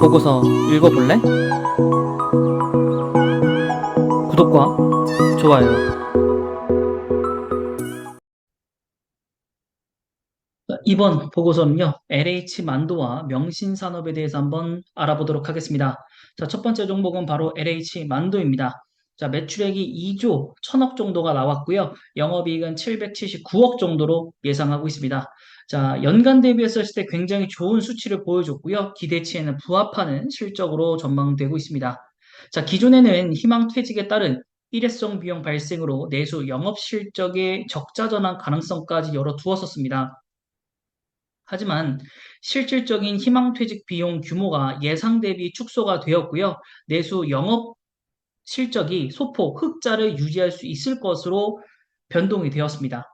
보고서 읽어볼래? 구독과 좋아요. 이번 보고서는요, LH 만도와 명신 산업에 대해서 한번 알아보도록 하겠습니다. 자, 첫 번째 종목은 바로 LH 만도입니다. 자, 매출액이 2조 1000억 정도가 나왔고요. 영업이익은 779억 정도로 예상하고 있습니다. 자, 연간 대비했을 때 굉장히 좋은 수치를 보여줬고요. 기대치에는 부합하는 실적으로 전망되고 있습니다. 자, 기존에는 희망 퇴직에 따른 일회성 비용 발생으로 내수 영업 실적의 적자 전환 가능성까지 열어두었었습니다. 하지만 실질적인 희망 퇴직 비용 규모가 예상 대비 축소가 되었고요. 내수 영업 실적이 소폭 흑자를 유지할 수 있을 것으로 변동이 되었습니다.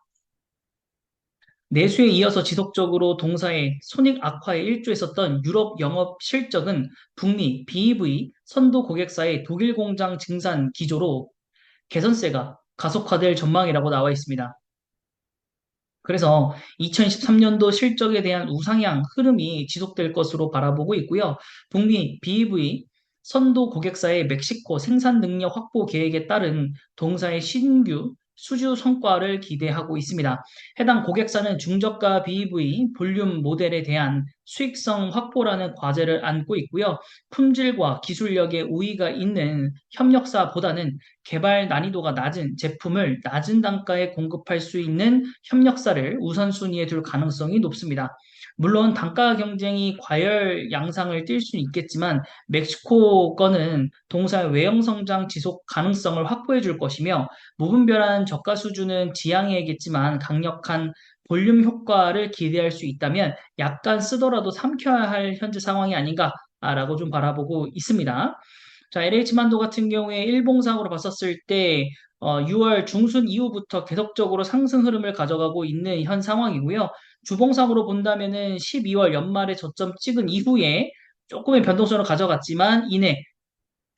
내수에 이어서 지속적으로 동사의 손익 악화에 일조했었던 유럽 영업 실적은 북미 BEV 선도 고객사의 독일 공장 증산 기조로 개선세가 가속화될 전망이라고 나와 있습니다. 그래서 2013년도 실적에 대한 우상향 흐름이 지속될 것으로 바라보고 있고요. 북미 BEV 선도 고객사의 멕시코 생산 능력 확보 계획에 따른 동사의 신규 수주 성과를 기대하고 있습니다. 해당 고객사는 중저가 BEV 볼륨 모델에 대한 수익성 확보라는 과제를 안고 있고요. 품질과 기술력에 우위가 있는 협력사보다는 개발 난이도가 낮은 제품을 낮은 단가에 공급할 수 있는 협력사를 우선순위에 둘 가능성이 높습니다. 물론 단가 경쟁이 과열 양상을 띌 수는 있겠지만 멕시코 거는 동사의 외형 성장 지속 가능성을 확보해 줄 것이며 무분별한 저가 수준은 지양해야겠지만 강력한 볼륨 효과를 기대할 수 있다면 약간 쓰더라도 삼켜야 할 현재 상황이 아닌가라고 좀 바라보고 있습니다. 자, LH만도 같은 경우에 일봉상으로 봤었을 때 어, 6월 중순 이후부터 계속적으로 상승 흐름을 가져가고 있는 현 상황이고요. 주봉상으로 본다면은 12월 연말에 저점 찍은 이후에 조금의 변동성을 가져갔지만 이내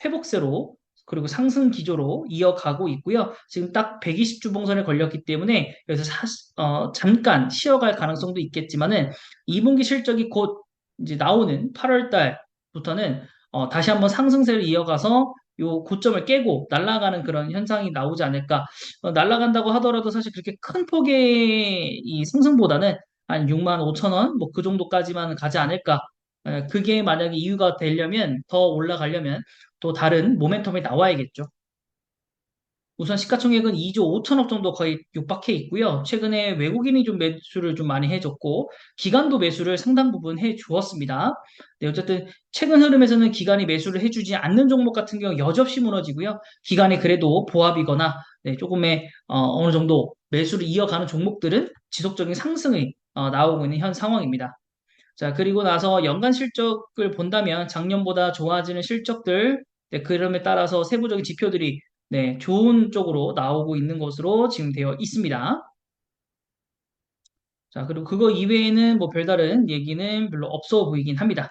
회복세로 그리고 상승 기조로 이어가고 있고요. 지금 딱 120주봉선에 걸렸기 때문에 여기서 사, 어, 잠깐 쉬어갈 가능성도 있겠지만은 2분기 실적이 곧 이제 나오는 8월 달부터는 어, 다시 한번 상승세를 이어가서 요 고점을 깨고 날아가는 그런 현상이 나오지 않을까. 어, 날아간다고 하더라도 사실 그렇게 큰 폭의 이 상승보다는 한 6만 5천 원, 뭐 그 정도까지만 가지 않을까. 에, 그게 만약에 이유가 되려면, 더 올라가려면 또 다른 모멘텀이 나와야겠죠. 우선 시가총액은 2조 5천억 정도 거의 육박해 있고요. 최근에 외국인이 좀 매수를 좀 많이 해줬고, 기관도 매수를 상당 부분 해주었습니다. 네, 어쨌든 최근 흐름에서는 기관이 매수를 해주지 않는 종목 같은 경우 여지없이 무너지고요. 기관이 그래도 보합이거나 네, 조금의 어, 느 정도 매수를 이어가는 종목들은 지속적인 상승이 어, 나오고 있는 현 상황입니다. 자, 그리고 나서 연간 실적을 본다면 작년보다 좋아지는 실적들, 네, 그 흐름에 따라서 세부적인 지표들이 네, 좋은 쪽으로 나오고 있는 것으로 지금 되어 있습니다. 자, 그리고 그거 이외에는 뭐 별다른 얘기는 별로 없어 보이긴 합니다.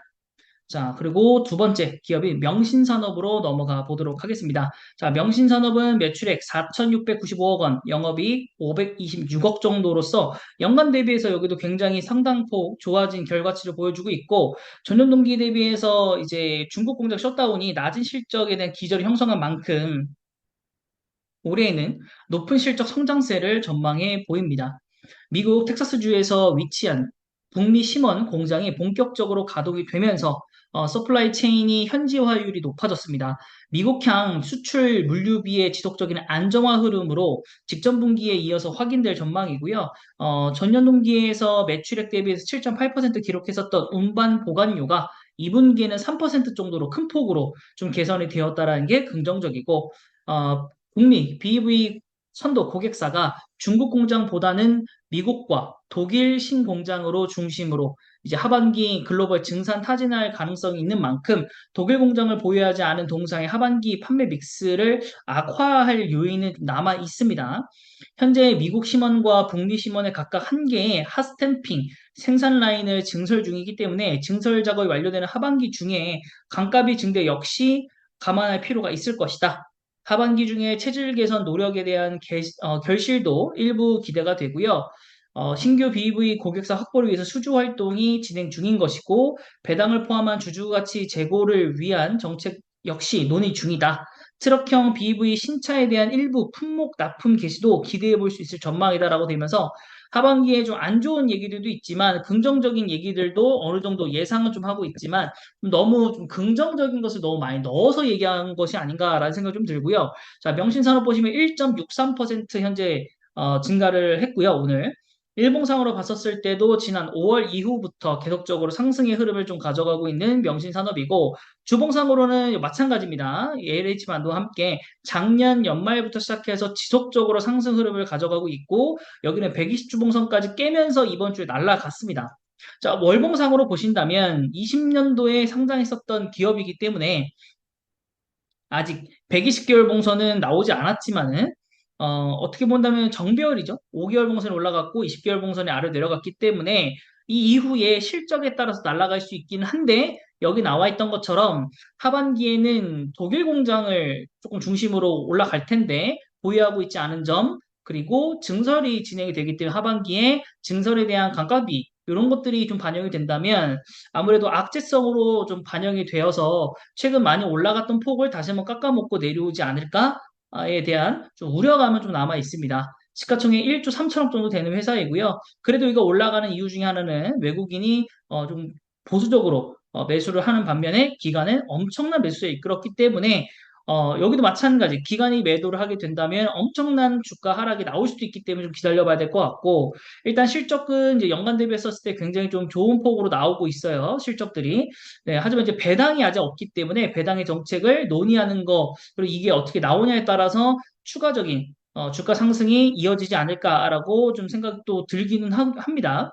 자, 그리고 두 번째 기업이 명신산업으로 넘어가 보도록 하겠습니다. 자, 명신산업은 매출액 4,695억 원, 영업이익 526억 정도로서 연간 대비해서 여기도 굉장히 상당폭 좋아진 결과치를 보여주고 있고 전년 동기 대비해서 이제 중국 공장 셧다운이 낮은 실적에 대한 기저를 형성한 만큼 올해에는 높은 실적 성장세를 전망해 보입니다. 미국 텍사스주에서 위치한 북미 심원 공장이 본격적으로 가동이 되면서 어, 서플라이 체인이 현지화율이 높아졌습니다. 미국향 수출 물류비의 지속적인 안정화 흐름으로 직전 분기에 이어서 확인될 전망이고요. 어, 전년 동기에서 매출액 대비해서 7.8% 기록했었던 운반 보관료가 2분기에는 3% 정도로 큰 폭으로 좀 개선이 되었다라는 게 긍정적이고 어, 북미 BEV 선도 고객사가 중국 공장보다는 미국과 독일 신공장으로 중심으로 이제 하반기 글로벌 증산 타진할 가능성이 있는 만큼 독일 공장을 보유하지 않은 동사의 하반기 판매 믹스를 악화할 요인은 남아 있습니다. 현재 미국 심원과 북미 심원에 각각 한 개의 핫스탬핑 생산 라인을 증설 중이기 때문에 증설 작업이 완료되는 하반기 중에 강가비 증대 역시 감안할 필요가 있을 것이다. 하반기 중에 체질 개선 노력에 대한 개, 어, 결실도 일부 기대가 되고요. 어, 신규 BEV 고객사 확보를 위해서 수주 활동이 진행 중인 것이고 배당을 포함한 주주 가치 제고를 위한 정책 역시 논의 중이다. 트럭형 BEV 신차에 대한 일부 품목 납품 개시도 기대해 볼 수 있을 전망이다라고 되면서 하반기에 좀 안 좋은 얘기들도 있지만 긍정적인 얘기들도 어느 정도 예상은 좀 하고 있지만 너무 좀 긍정적인 것을 너무 많이 넣어서 얘기한 것이 아닌가라는 생각이 좀 들고요. 자, 명신산업 보시면 1.63% 현재 어, 증가를 했고요, 오늘. 일봉상으로 봤었을 때도 지난 5월 이후부터 계속적으로 상승의 흐름을 좀 가져가고 있는 명신산업이고 주봉상으로는 마찬가지입니다. LH만도 함께 작년 연말부터 시작해서 지속적으로 상승 흐름을 가져가고 있고 여기는 120주봉선까지 깨면서 이번 주에 날라갔습니다. 자, 월봉상으로 보신다면 20년도에 상장했었던 기업이기 때문에 아직 120개월 봉선은 나오지 않았지만은 어, 떻게 본다면 정배열이죠. 5개월 봉선이 올라갔고 20개월 봉선이 아래로 내려갔기 때문에 이 이후에 실적에 따라서 날아갈 수 있긴 한데 여기 나와 있던 것처럼 하반기에는 독일 공장을 조금 중심으로 올라갈 텐데 보유하고 있지 않은 점 그리고 증설이 진행이 되기 때문에 하반기에 증설에 대한 감가비 이런 것들이 좀 반영이 된다면 아무래도 악재성으로 좀 반영이 되어서 최근 많이 올라갔던 폭을 다시 한번 깎아먹고 내려오지 않을까 에 대한 좀 우려감은 좀 남아 있습니다. 시가총액 1조 3천억 정도 되는 회사이고요. 그래도 이거 올라가는 이유 중에 하나는 외국인이 어, 좀 보수적으로 어, 매수를 하는 반면에 기관은 엄청난 매수에 이끌었기 때문에 어, 여기도 마찬가지. 기관이 매도를 하게 된다면 엄청난 주가 하락이 나올 수도 있기 때문에 좀 기다려봐야 될 것 같고, 일단 실적은 이제 연간 대비했었을 때 굉장히 좀 좋은 폭으로 나오고 있어요. 실적들이. 네, 하지만 이제 배당이 아직 없기 때문에 배당의 정책을 논의하는 거, 그리고 이게 어떻게 나오냐에 따라서 추가적인 어, 주가 상승이 이어지지 않을까라고 좀 생각도 들기는 하, 합니다.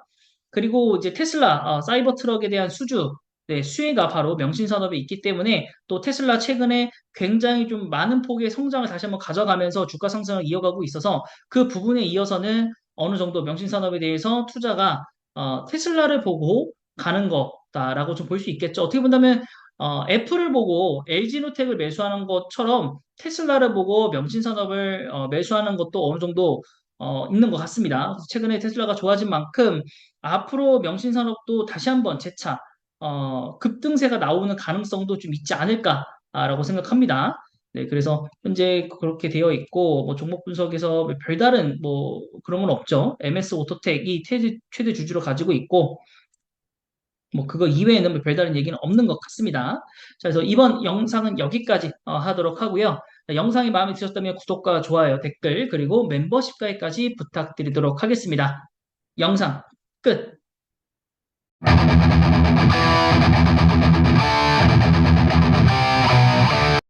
그리고 이제 테슬라 어, 사이버 트럭에 대한 수주 네, 수혜가 바로 명신산업에 있기 때문에 또 테슬라 최근에 굉장히 좀 많은 폭의 성장을 다시 한번 가져가면서 주가 상승을 이어가고 있어서 그 부분에 이어서는 어느 정도 명신산업에 대해서 투자가 어, 테슬라를 보고 가는 거다라고 좀 볼 수 있겠죠. 어떻게 본다면 어, 애플을 보고 LG노텍을 매수하는 것처럼 테슬라를 보고 명신산업을 어, 매수하는 것도 어느 정도 어, 있는 것 같습니다. 최근에 테슬라가 좋아진 만큼 앞으로 명신산업도 다시 한번 재차 어, 급등세가 나오는 가능성도 좀 있지 않을까라고 생각합니다. 네, 그래서 현재 그렇게 되어 있고 뭐 종목 분석에서 별다른 뭐 그런 건 없죠. MS 오토텍이 최대, 최대 주주로 가지고 있고 뭐 그거 이외에는 뭐 별다른 얘기는 없는 것 같습니다. 자, 그래서 이번 영상은 여기까지 어, 하도록 하고요. 자, 영상이 마음에 드셨다면 구독과 좋아요, 댓글 그리고 멤버십 가입까지 부탁드리도록 하겠습니다. 영상 끝. Thank you.